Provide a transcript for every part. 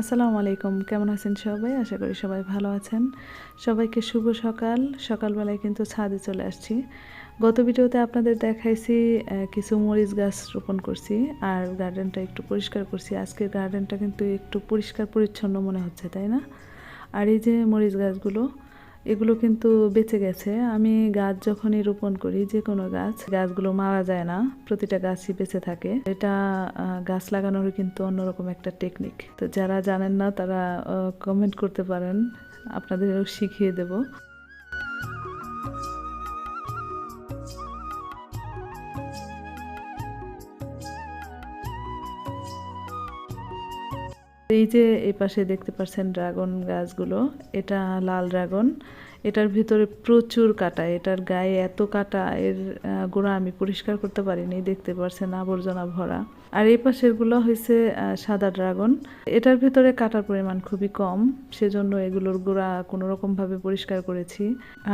আসসালামু আলাইকুম। কেমন আছেন সবাই? আশা করি সবাই ভালো আছেন। সবাইকে শুভ সকাল। সকালবেলায় কিন্তু ছাদে চলে আসছি। গত ভিডিওতে আপনাদের দেখাইছি কিছু মরিচ গাছ রোপণ করছি আর গার্ডেনটা একটু পরিষ্কার করছি। আজকের গার্ডেনটা কিন্তু একটু পরিষ্কার পরিচ্ছন্ন মনে হচ্ছে, তাই না? আর এই যে মরিচ গাছগুলো এগুলো কিন্তু বেঁচে গেছে। আমি গাছ যখনই রোপণ করি যে কোনো গাছ, গাছগুলো মারা যায় না, প্রতিটা গাছই বেঁচে থাকে। এটা গাছ লাগানোর কিন্তু অন্যরকম একটা টেকনিক তো যারা জানেন না, তারা কমেন্ট করতে পারেন। আপনাদেরও শিখিয়ে দেব। এই যে এই পাশে দেখতে পাচ্ছেন ড্রাগন গাছগুলো এটা লাল ড্রাগন। এটার ভিতরে প্রচুর কাটা, এটার গায়ে এত কাটা, এর গোড়া আমি পরিষ্কার করতে পারিনি, দেখতে পাচ্ছেন আবর্জনা ভরা। আর এই পাশেরগুলো হয়েছে সাদা ড্রাগন। এটার ভিতরে কাটার পরিমাণ খুবই কম, সেজন্য এগুলোর গোড়া কোনো রকম ভাবে পরিষ্কার করেছি।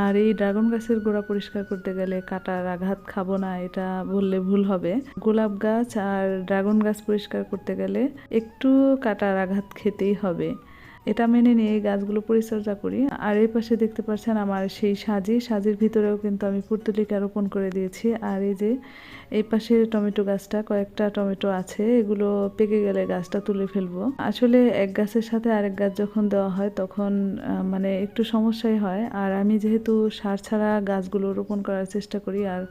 আর এই ড্রাগন গাছের গোড়া পরিষ্কার করতে গেলে কাটার আঘাত খাব না, এটা বললে ভুল হবে। গোলাপ গাছ আর ড্রাগন গাছ পরিষ্কার করতে গেলে একটু কাটার আঘাত খেতেই হবে। এটা মেনে নিয়ে গাছগুলো পরিচর্যা করি। আর এই পাশে দেখতে পাচ্ছেন আমার সেই সাজি। সাজির ভিতরেও কিন্তু আমি পুর্তলিকা রোপণ করে দিয়েছি। আর এই যে এই পাশে টমেটো গাছটা, কয়েকটা টমেটো আছে, এগুলো পেকে গেলে গাছটা তুলে ফেলব। আসলে এক গাছের সাথে আরেক গাছ যখন দেওয়া হয়, তখন মানে একটু সমস্যাই হয়। আর আমি যেহেতু সার ছাড়া গাছগুলো রোপণ করার চেষ্টা করি, আর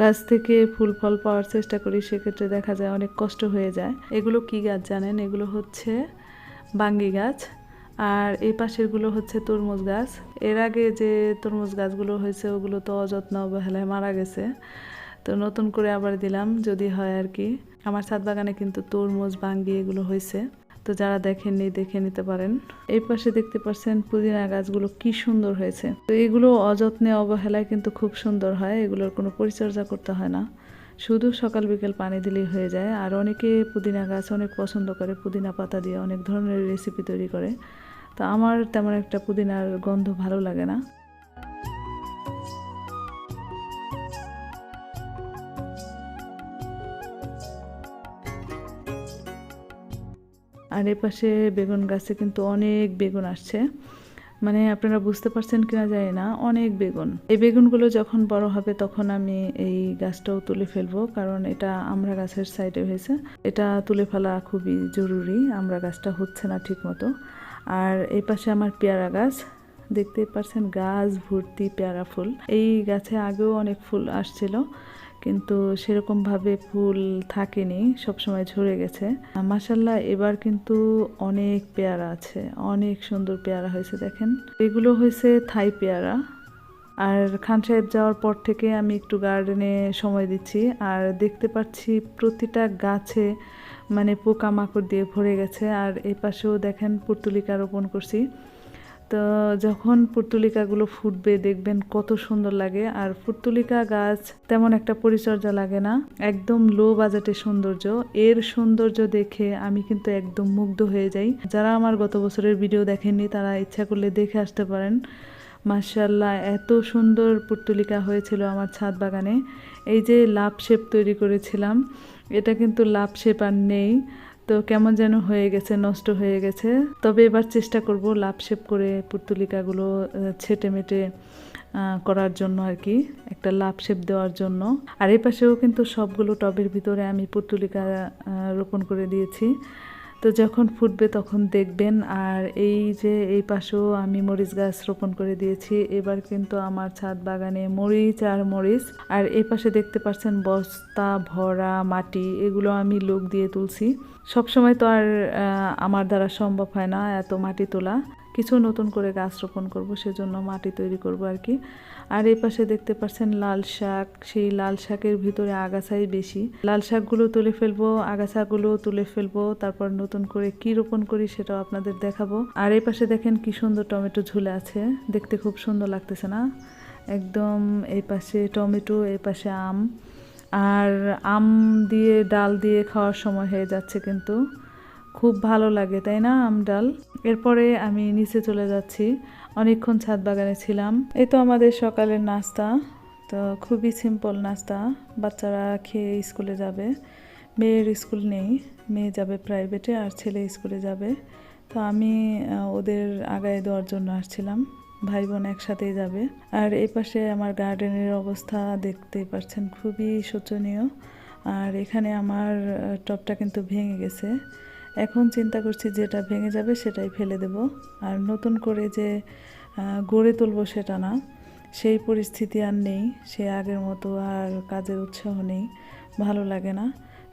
গাছ থেকে ফুল ফল পাওয়ার চেষ্টা করি, সেক্ষেত্রে দেখা যায় অনেক কষ্ট হয়ে যায়। এগুলো কি গাছ জানেন? এগুলো হচ্ছে বাঙ্গি গাছ। আর এই পাশেরগুলো হচ্ছে তরমুজ গাছ। এর আগে যে তরমুজ গাছগুলো হয়েছে, ওগুলো তো অযত্ন অবহেলায় মারা গেছে। তো নতুন করে আবার দিলাম, যদি হয় আর কি। আমার ছাদ বাগানে কিন্তু তরমুজ, বাঙ্গি এগুলো হয়েছে। তো যারা দেখেননি, দেখে নিতে পারেন। এই পাশে দেখতে পাচ্ছেন পুদিনা গাছগুলো কি সুন্দর হয়েছে। তো এগুলো অযত্নে অবহেলায় কিন্তু খুব সুন্দর হয়, এগুলোর কোনো পরিচর্যা করতে হয় না। শুধু সকাল বিকেল পানি দিলেই হয়ে যায়। আর অনেকে পুদিনা গাছ অনেক পছন্দ করে, পুদিনা পাতা দিয়ে অনেক ধরনের রেসিপি তৈরি করে। তো আমার তেমন একটা পুদিনার গন্ধ ভালো লাগে না। আর এ পাশে বেগুন গাছে কিন্তু অনেক বেগুন আসছে। মানে আপনারা বুঝতে পারছেন কিনা জানি না, অনেক বেগুন। এই বেগুনগুলো যখন বড় হবে তখন আমি এই গাছটাও তুলে ফেলব, কারণ এটা আমরা গাছের সাইডে হয়েছে। এটা তুলে ফেলা খুবই জরুরি, আমরা গাছটা হচ্ছে না ঠিক মতো আর এই পাশে আমার পেয়ারা গাছ। দেখতে পাচ্ছেন গাছ ভর্তি পেয়ারা ফুল। এই গাছে আগেও অনেক ফুল আসছিল, কিন্তু সেরকমভাবে ফুল থাকেনি, সবসময় ঝরে গেছে। মাসাল্লাহ এবার কিন্তু অনেক পেয়ারা আছে, অনেক সুন্দর পেয়ারা হয়েছে, দেখেন। এগুলো হয়েছে থাই পেয়ারা। আর খান সাহেব যাওয়ার পর থেকে আমি একটু গার্ডেনে সময় দিচ্ছি, আর দেখতে পাচ্ছি প্রতিটা গাছে মানে পোকা মাকড় দিয়ে ভরে গেছে। আর এই পাশেও দেখেন পুর্তুলিকা রোপণ করছি। তো যখন পুর্তুলিকাগুলো ফুটবে, দেখবেন কত সুন্দর লাগে। আর পুর্তুলিকা গাছ তেমন একটা পরিচর্যা লাগে না। একদম লো বাজেটে সৌন্দর্য। এর সৌন্দর্য দেখে আমি কিন্তু একদম মুগ্ধ হয়ে যাই। যারা আমার গত বছরের ভিডিও দেখেননি, তারা ইচ্ছা করলে দেখে আসতে পারেন। মার্শাল্লাহ এত সুন্দর পুর্তুলিকা হয়েছিল আমার ছাদ বাগানে। এই যে লাভ শেপ তৈরি করেছিলাম। এটা কিন্তু লাভ শেপ আর নেই। তো কেমন যেন হয়ে গেছে নষ্ট হয়ে গেছে। তবে এবার চেষ্টা করব লাভ শেপ করে পুর্তুলিকাগুলো আহ, ছেটে মেটে করার জন্য আর কি একটা লাভ শেপ দেওয়ার জন্য। আর এই পাশেও কিন্তু সবগুলো টবের ভিতরে আমি পুর্তুলিকা রোপণ করে দিয়েছি। তো যখন ফুটবে তখন দেখবেন। আর এই যে এই পাশেও আমি মরিচ গাছ রোপণ করে দিয়েছি। এবার কিন্তু আমার ছাদ বাগানে মরিচ আর মরিচ। আর এই পাশে দেখতে পাচ্ছেন বস্তা, ভরা মাটি, এগুলো আমি লোক দিয়ে তুলছি। সবসময় তো আর আমার দ্বারা সম্ভব হয় না এত মাটি তোলা। কিছু নতুন করে গাছ রোপণ করব, সেজন্য মাটি তৈরি করব আর কি। আর এই পাশে দেখতে পাচ্ছেন লাল শাক, সেই লাল শাকের ভিতরে আগাছাই বেশি। লাল শাকগুলো তুলে ফেলব, আগাছাগুলো তুলে ফেলব, তারপর নতুন করে কি রোপণ করি সেটাও আপনাদের দেখাবো। আর এই পাশে দেখেন কি সুন্দর টমেটো ঝুলে আছে, দেখতে খুব সুন্দর লাগতেছে না? একদম এই পাশে টমেটো, এই পাশে আম। আর আম দিয়ে, ডাল দিয়ে খাওয়ার সময় হয়ে যাচ্ছে কিন্তু। খুব ভালো লাগে, তাই না, আম ডাল? এরপরে আমি নিচে চলে যাচ্ছি। অনেকক্ষণ ছাদ বাগানে ছিলাম। এই তো আমাদের সকালের নাস্তা। তো খুবই সিম্পল নাস্তা। বাচ্চারা খেয়ে স্কুলে যাবে। মেয়ের স্কুল নেই। মেয়ে যাবে প্রাইভেটে আর ছেলে স্কুলে যাবে। তো আমি ওদের আগায় দেওয়ার জন্য আসছিলাম। ভাই বোন একসাথেই যাবে। আর এই পাশে আমার গার্ডেনের অবস্থা দেখতে পাচ্ছেন, খুবই শোচনীয়। আর এখানে আমার টবটা কিন্তু ভেঙে গেছে। এখন চিন্তা করছি যেটা ভেঙে যাবে সেটাই ফেলে দেব। আর নতুন করে যে গড়ে তুলবো সেটা না, সেই পরিস্থিতি আর নেই, সে আগের মতো আর কাজের উৎসাহ নেই, ভালো লাগে না।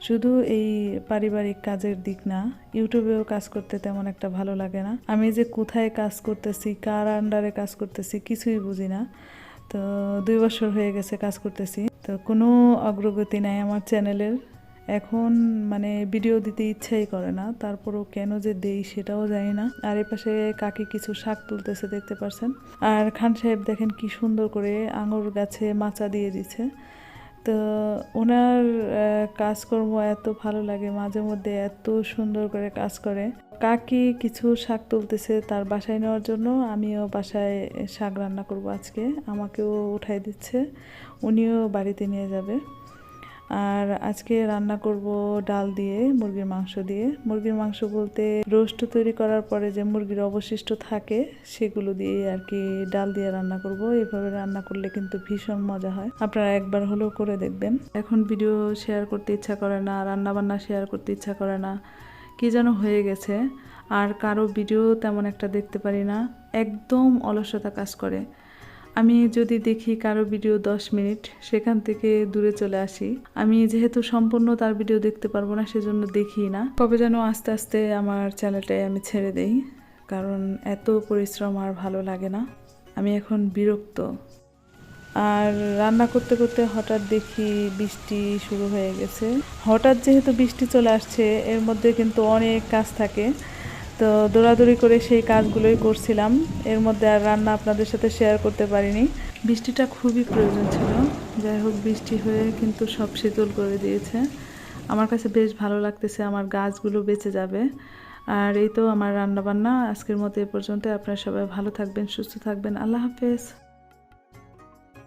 শুধু এই পারিবারিক কাজের দিক না, ইউটিউবেও কাজ করতে তেমন একটা ভালো লাগে না। আমি যে কোথায় কাজ করতেছি, কার আন্ডারে কাজ করতেছি কিছুই বুঝি না। তো দুই বছর হয়ে গেছে কাজ করতেছি। তো কোনো অগ্রগতি নাই আমার চ্যানেলের। এখন মানে ভিডিও দিতে ইচ্ছাই করে না। তারপরও কেন যে দেই সেটাও জানি না। আর এ পাশে কাকি কিছু শাক তুলতেছে, দেখতে পারছেন? আর খান সাহেব দেখেন কি সুন্দর করে আঙুর গাছে মাচা দিয়ে দিছে। তো ওনার কাজকর্ম এত ভালো লাগে, মাঝে মধ্যে এত সুন্দর করে কাজ করে। কাকি কিছু শাক তুলতেছে তার বাসায় নেওয়ার জন্য। আমিও বাসায় শাক রান্না করব আজকে। আমাকেও উঠাই দিচ্ছে। উনিও বাড়িতে নিয়ে যাবে। আর আজকে রান্না করব ডাল দিয়ে, মুরগির মাংস দিয়ে। মুরগির মাংস বলতে রোস্ট তৈরি করার পরে যে মুরগির অবশিষ্ট থাকে, সেগুলো দিয়ে আর কি ডাল দিয়ে রান্না করব। এভাবে রান্না করলে কিন্তু ভীষণ মজা হয়। আপনারা একবার হলেও করে দেখবেন। এখন ভিডিও শেয়ার করতে ইচ্ছা করে না রান্না বান্না শেয়ার করতে ইচ্ছা করে না। কি যেন হয়ে গেছে। আর কারও ভিডিও তেমন একটা দেখতে পারি না। একদম অলসতা কাজ করে। আমি যদি দেখি কারও ভিডিও দশ মিনিট, সেখান থেকে দূরে চলে আসি। আমি যেহেতু সম্পূর্ণ তার ভিডিও দেখতে পারব না, সেজন্য দেখি না। কবে যেন আস্তে আস্তে আমার চ্যানেলটাই আমি ছেড়ে দেই, কারণ এত পরিশ্রম আর ভালো লাগে না। আমি এখন বিরক্ত। আর রান্না করতে করতে হঠাৎ দেখি বৃষ্টি শুরু হয়ে গেছে। হঠাৎ যেহেতু বৃষ্টি চলে আসছে, এর মধ্যে কিন্তু অনেক কাজ থাকে। তো দৌড়াদৌড়ি করে সেই কাজগুলোই করছিলাম। এর মধ্যে আর রান্না আপনাদের সাথে শেয়ার করতে পারিনি। বৃষ্টিটা খুবই প্রয়োজন ছিল। যাই হোক, বৃষ্টি হয়ে কিন্তু সব শীতল করে দিয়েছে। আমার কাছে বেশ ভালো লাগতেছে আমার গাছগুলো বেঁচে যাবে। আর এই তো আমার রান্নাবান্না। আজকের মতো এ পর্যন্ত আপনারা সবাই ভালো থাকবেন, সুস্থ থাকবেন। আল্লাহ হাফেজ।